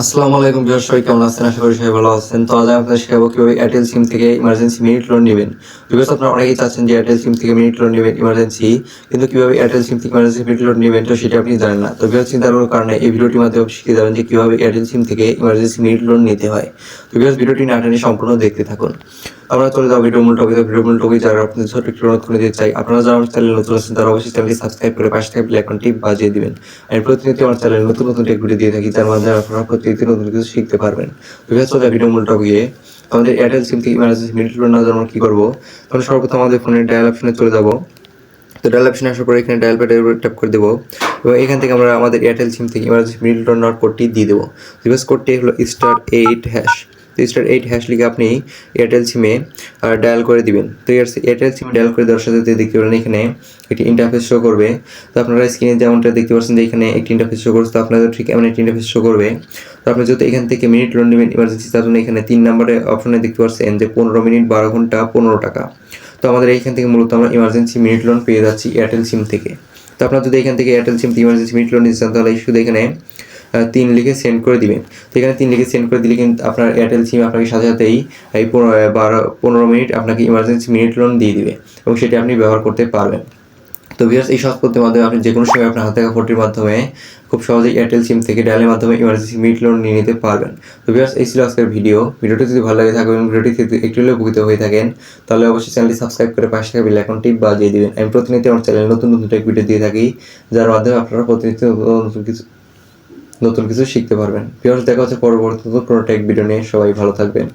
আসসালামু আলাইকুম বিহার সবাই কেমন আছেন? আশা করি সবাই ভালো আছেন। তো আজ আপনাদের শেখাবো কীভাবে এয়ারটেল সিম থেকে ইমার্জেন্সি মিনিট লোন নেবেন। বিকজ আপনারা অনেকেই চাচ্ছেন যে এয়ারটেল সিম থেকে মিনিট লোন নেবেন ইমার্জেন্সি কিন্তু কীভাবে এয়ারটেল সিম থেকে ইমার্জেন্সি মিনিট লোন নেবেন, তো সেটা আপনি জানেন না। তো বিহার চিন্তার কোনো কারণে এই ভিডিওটির মাধ্যমে আপনি শিখে যাবেন যে কীভাবে এয়ারটেল সিম থেকে ইমার্জেন্সি মিনিট লোন নিতে হয়। তো বিহার ভিডিওটি না টেনে সম্পূর্ণ দেখতে থাকুন। আমরা চলে যাব ভিডিও মূল টপিক ভিডিও মূল টপিক যারা আপনাদের ছোট একটু অনুরোধ করে দিতে চাই, আপনারা যারা আমার চ্যানেল নতুন আছেন, তারা অবশ্যই চ্যানেলটি সাবস্ক্রাইব করে পাশে থাকা বাজিয়ে দিবেন। আমি প্রতিনিয়ত আমার চ্যানেল নতুন নতুন টেক ভিডিও দিয়ে থাকি তার মাধ্যমে আপনারা প্রতিনিয়ত নতুন কিছু শিখতে পারবেন। তো চলে ভিডিও আমাদের এয়ারটেল সিম থেকে ইমার্জেন্সি মিনিট নেওয়ার জন্য আমরা কি করব? তাহলে সর্বপ্রথম আমাদের ফোনের ডায়াল অপশনে চলে যাব। তো ডায়াল অপশনে আসার পরে এখানে ডায়াল প্যাডের উপর ট্যাপ করে দেবো। এবং এখান থেকে আমরা আমাদের এয়ারটেল সিম থেকে ইমার্জেন্সি মিনিট নেওয়ার কোডটি দিয়ে দেবো। রিভার্স কোডটি হলো স্টার এইট হ্যাশ তো স্টার এইট হ্যাশ লিখে আপনি এয়ারটেল সিমে ডায়াল করে দিবেন। তো এয়ারটেল সিমে ডায়াল করে দেওয়ার সাথে দেখতে পারেন এখানে একটি ইন্টারফেস শো করবে। তো আপনারা স্ক্রিনে যেমনটা দেখতে পাচ্ছেন যে এখানে একটি ইন্টারফেস শো করছে, তো আপনাদের ঠিক এমন একটি ইন্টারফেস শো করবে। তো আপনি যদি এখান থেকে মিনিট লোন নেবেন ইমার্জেন্সি তার জন্য এখানে তিন নম্বরে অপশনে দেখতে পাচ্ছেন যে পনেরো মিনিট বারো ঘণ্টা পনেরো টাকা। তো আমাদের এইখান থেকে মূলত আমরা ইমার্জেন্সি মিনিট লোন পেয়ে যাচ্ছি এয়ারটেল সিম থেকে। তো আপনার যদি এখান থেকে Airtel SIM emergency minute loan নিতে চান, তাহলে শুধু এখানে তিন লিখে সেন্ড করে দিবেন। তো এখানে তিন লিখে সেন্ড করে দিলে কিন্তু আপনার এয়ারটেল সিম আপনাকে সাথে সাথেই এই পনেরো, বারো, পনেরো মিনিট আপনাকে ইমার্জেন্সি মিনিট লোন দিয়ে দিবে এবং সেটি আপনি ব্যবহার করতে পারবেন। তো ভিউয়ার্স এই সহজ পদ্ধতির মাধ্যমে আপনি যে কোনো সময় আপনার হাতে থাকা ফোনটির মাধ্যমে খুব সহজেই এয়ারটেল সিম থেকে ডায়ালের মাধ্যমে ইমার্জেন্সি মিনিট লোন নিয়ে নিতে পারবেন। তো ভিউয়ার্স এই ছিল আজকের ভিডিও ভিডিওটি যদি ভালো লাগে থাকে এবং ভিডিওটি যদি একটু হলেও উপকৃত হয়ে থাকেন, তাহলে অবশ্যই চ্যানেলটি সাবস্ক্রাইব করে পাশে থাকা বেল আইকনটি বাজিয়ে দিবেন। আমি প্রতিনিয়ত আমার চ্যানেলে নতুন নতুন টেক ভিডিও দিয়ে থাকি, যার মাধ্যমে আপনারা প্রতিনিয়ত নতুন কিছু নতুন কিছু শিখতে পারবেন। ভিউয়ার্স দেখা হচ্ছে পরবর্তী কোনো টেক ভিডিও নিয়ে। সবাই ভালো থাকবেন।